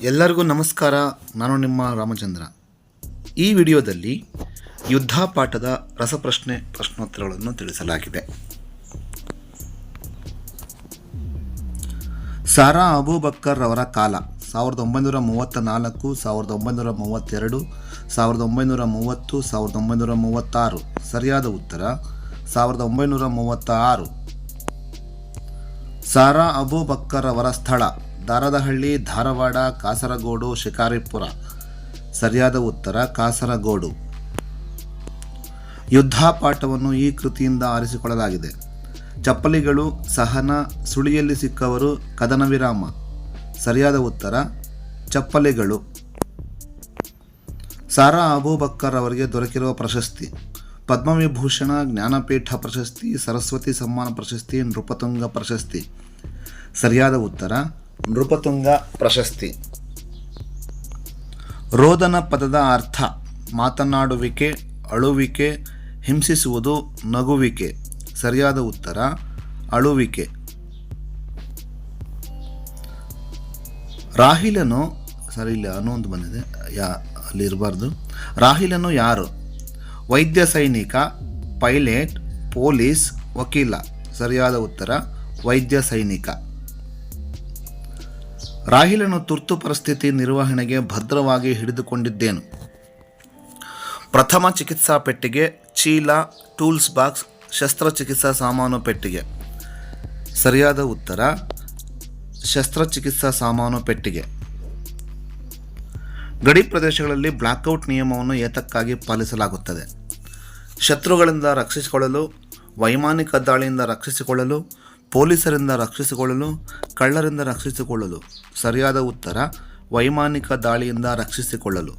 ಎಲ್ಲರಿಗೂ ನಮಸ್ಕಾರ. ನಾನು ನಿಮ್ಮ ರಾಮಚಂದ್ರ. ಈ ವಿಡಿಯೋದಲ್ಲಿ ಯುದ್ಧ ಪಾಠದ ರಸಪ್ರಶ್ನೆ ಪ್ರಶ್ನೋತ್ತರಗಳನ್ನು ತಿಳಿಸಲಾಗಿದೆ. ಸಾರಾ ಅಬೂಬಕ್ಕರ್ ಅವರ ಕಾಲ, ಸಾವಿರದ ಒಂಬೈನೂರ ಮೂವತ್ತ ನಾಲ್ಕು ಸಾವಿರದ ಒಂಬೈನೂರ ಮೂವತ್ತೆರಡು, ಸಾವಿರದ ಒಂಬೈನೂರ ಮೂವತ್ತು, ಸಾವಿರದ ಒಂಬೈನೂರ ಮೂವತ್ತಾರು. ಸರಿಯಾದ ಉತ್ತರ, ಸಾವಿರದ ಒಂಬೈನೂರ ಮೂವತ್ತ ಆರು ಸಾರಾ ಅಬೂಬಕ್ಕರ್ ಅವರ ಸ್ಥಳ ದಾರದಹಳ್ಳಿ, ಧಾರವಾಡ, ಕಾಸರಗೋಡು, ಶಿಕಾರಿಪುರ. ಸರಿಯಾದ ಉತ್ತರ ಕಾಸರಗೋಡು. ಯುದ್ಧ ಪಾಠವನ್ನು ಈ ಕೃತಿಯಿಂದ ಆರಿಸಿಕೊಳ್ಳಲಾಗಿದೆ. ಚಪ್ಪಲಿಗಳು, ಸಹನ, ಸುಳಿಯಲ್ಲಿ ಸಿಕ್ಕವರು, ಕದನ ವಿರಾಮ. ಸರಿಯಾದ ಉತ್ತರ ಚಪ್ಪಲಿಗಳು. ಸಾರಾ ಅಬೂಬಕ್ಕರ್ ಅವರಿಗೆ ದೊರಕಿರುವ ಪ್ರಶಸ್ತಿ. ಪದ್ಮವಿಭೂಷಣ, ಜ್ಞಾನಪೀಠ ಪ್ರಶಸ್ತಿ, ಸರಸ್ವತಿ ಸಮ್ಮಾನ ಪ್ರಶಸ್ತಿ, ನೃಪತುಂಗ ಪ್ರಶಸ್ತಿ. ಸರಿಯಾದ ಉತ್ತರ ನೃಪತುಂಗ ಪ್ರಶಸ್ತಿ. ರೋದನ ಪದದ ಅರ್ಥ, ಮಾತನಾಡುವಿಕೆ, ಅಳುವಿಕೆ, ಹಿಂಸಿಸುವುದು, ನಗುವಿಕೆ. ಸರಿಯಾದ ಉತ್ತರ, ಅಳುವಿಕೆ. ರಾಹಿಲನು, ಸರಿ ಇಲ್ಲಿ ಬಂದಿದೆ, ಯಾ, ಅಲ್ಲಿ ಇರಬಾರ್ದು. ರಾಹಿಲನು ಯಾರು? ವೈದ್ಯ ಸೈನಿಕ, ಪೈಲಟ್, ಪೊಲೀಸ್, ವಕೀಲ. ಸರಿಯಾದ ಉತ್ತರ, ವೈದ್ಯ ಸೈನಿಕ. ರಾಹಿಲನು ತುರ್ತು ಪರಿಸ್ಥಿತಿ ನಿರ್ವಹಣೆಗೆ ಭದ್ರವಾಗಿ ಹಿಡಿದುಕೊಂಡಿದ್ದೇನು. ಪ್ರಥಮ ಚಿಕಿತ್ಸಾ ಪೆಟ್ಟಿಗೆ, ಚೀಲ, ಟೂಲ್ಸ್ ಬಾಕ್ಸ್, ಶಸ್ತ್ರಚಿಕಿತ್ಸಾ ಸಾಮಾನು ಪೆಟ್ಟಿಗೆ. ಸರಿಯಾದ ಉತ್ತರ, ಶಸ್ತ್ರಚಿಕಿತ್ಸಾ ಸಾಮಾನು ಪೆಟ್ಟಿಗೆ. ಗಡಿ ಪ್ರದೇಶಗಳಲ್ಲಿ ಬ್ಲಾಕ್ಔಟ್ ನಿಯಮವನ್ನು ಏತಕ್ಕಾಗಿ ಪಾಲಿಸಲಾಗುತ್ತದೆ. ಶತ್ರುಗಳಿಂದ ರಕ್ಷಿಸಿಕೊಳ್ಳಲು, ವೈಮಾನಿಕ ದಾಳಿಯಿಂದ ರಕ್ಷಿಸಿಕೊಳ್ಳಲು ಪೊಲೀಸರಿಂದ ರಕ್ಷಿಸಿಕೊಳ್ಳಲು, ಕಳ್ಳರಿಂದ ರಕ್ಷಿಸಿಕೊಳ್ಳಲು, ಸರಿಯಾದ ಉತ್ತರ, ವೈಮಾನಿಕ ದಾಳಿಯಿಂದ ರಕ್ಷಿಸಿಕೊಳ್ಳಲು.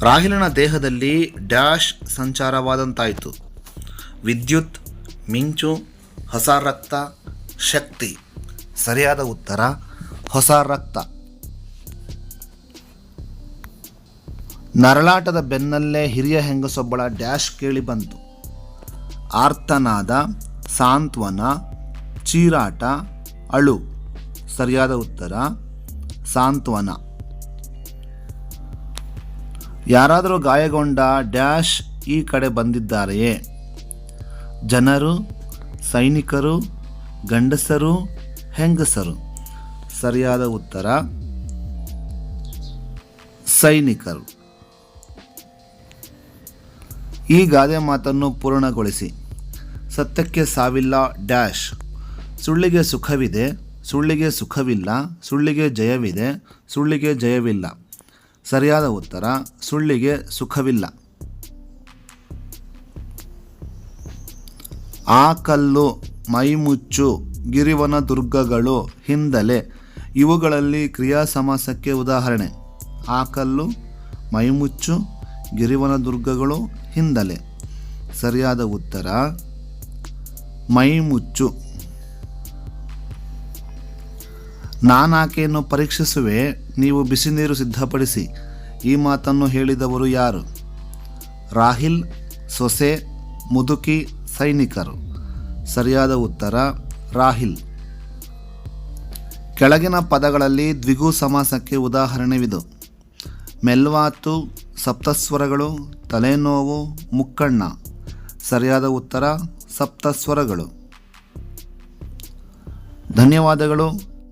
ರಾಹಿಲನ ದೇಹದಲ್ಲಿ ಡ್ಯಾಶ್ ಸಂಚಾರವಾದಂತಾಯಿತು. ವಿದ್ಯುತ್, ಮಿಂಚು, ಹೊಸ ರಕ್ತ, ಶಕ್ತಿ. ಸರಿಯಾದ ಉತ್ತರ, ಹೊಸ ರಕ್ತ. ನರಳಾಟದ ಬೆನ್ನಲ್ಲೇ ಹಿರಿಯ ಹೆಂಗಸೊಬ್ಬಳ ಡ್ಯಾಶ್ ಕೇಳಿ ಬಂತು. ಆರ್ತನಾದ ಸಾಂತ್ವನ, ಚೀರಾಟ, ಅಳು. ಸರಿಯಾದ ಉತ್ತರ, ಸಾಂತ್ವನ. ಯಾರಾದರೂ ಗಾಯಗೊಂಡ ಡ್ಯಾಶ್ ಈ ಕಡೆ ಬಂದಿದ್ದಾರೆಯೇ? ಜನರು, ಸೈನಿಕರು, ಗಂಡಸರು, ಹೆಂಗಸರು? ಸರಿಯಾದ ಉತ್ತರ, ಸೈನಿಕರು. ಈ ಗಾದೆ ಮಾತನ್ನು ಪೂರ್ಣಗೊಳಿಸಿ. ಸತ್ಯಕ್ಕೆ ಸಾವಿಲ್ಲ ಡ್ಯಾಶ್. ಸುಳ್ಳಿಗೆ ಸುಖವಿದೆ, ಸುಳ್ಳಿಗೆ ಸುಖವಿಲ್ಲ, ಸುಳ್ಳಿಗೆ ಜಯವಿದೆ, ಸುಳ್ಳಿಗೆ ಜಯವಿಲ್ಲ. ಸರಿಯಾದ ಉತ್ತರ, ಸುಳ್ಳಿಗೆ ಸುಖವಿಲ್ಲ. ಆ ಕಲ್ಲು ಮೈಮುಚ್ಚು ಗಿರಿವನ ದುರ್ಗಗಳು ಹಿಂದಲೆ, ಇವುಗಳಲ್ಲಿ ಕ್ರಿಯಾ ಸಮಾಸಕ್ಕೆ ಉದಾಹರಣೆ. ಆ ಕಲ್ಲು ಮೈಮುಚ್ಚು ಗಿರಿವನ ದುರ್ಗಗಳು ಹಿಂದಲೆ. ಸರಿಯಾದ ಉತ್ತರ ಮೈಮುಚ್ಚು. ನಾನಾಕೆಯನ್ನು ಪರೀಕ್ಷಿಸುವೆ, ನೀವು ಬಿಸಿ ನೀರು ಸಿದ್ಧಪಡಿಸಿ. ಈ ಮಾತನ್ನು ಹೇಳಿದವರು ಯಾರು? ರಾಹಿಲ್, ಸೊಸೆ, ಮುದುಕಿ, ಸೈನಿಕರು. ಸರಿಯಾದ ಉತ್ತರ, ರಾಹಿಲ್. ಕೆಳಗಿನ ಪದಗಳಲ್ಲಿ ದ್ವಿಗು ಸಮಾಸಕ್ಕೆ ಉದಾಹರಣೆವಿದು. ಮೆಲ್ವಾತು, ಸಪ್ತಸ್ವರಗಳು, ತಲೆನೋವು, ಮುಕ್ಕಣ್ಣ. ಸರಿಯಾದ ಉತ್ತರ ಸಪ್ತಸ್ವರಗಳು ಧನ್ಯವಾದಗಳು.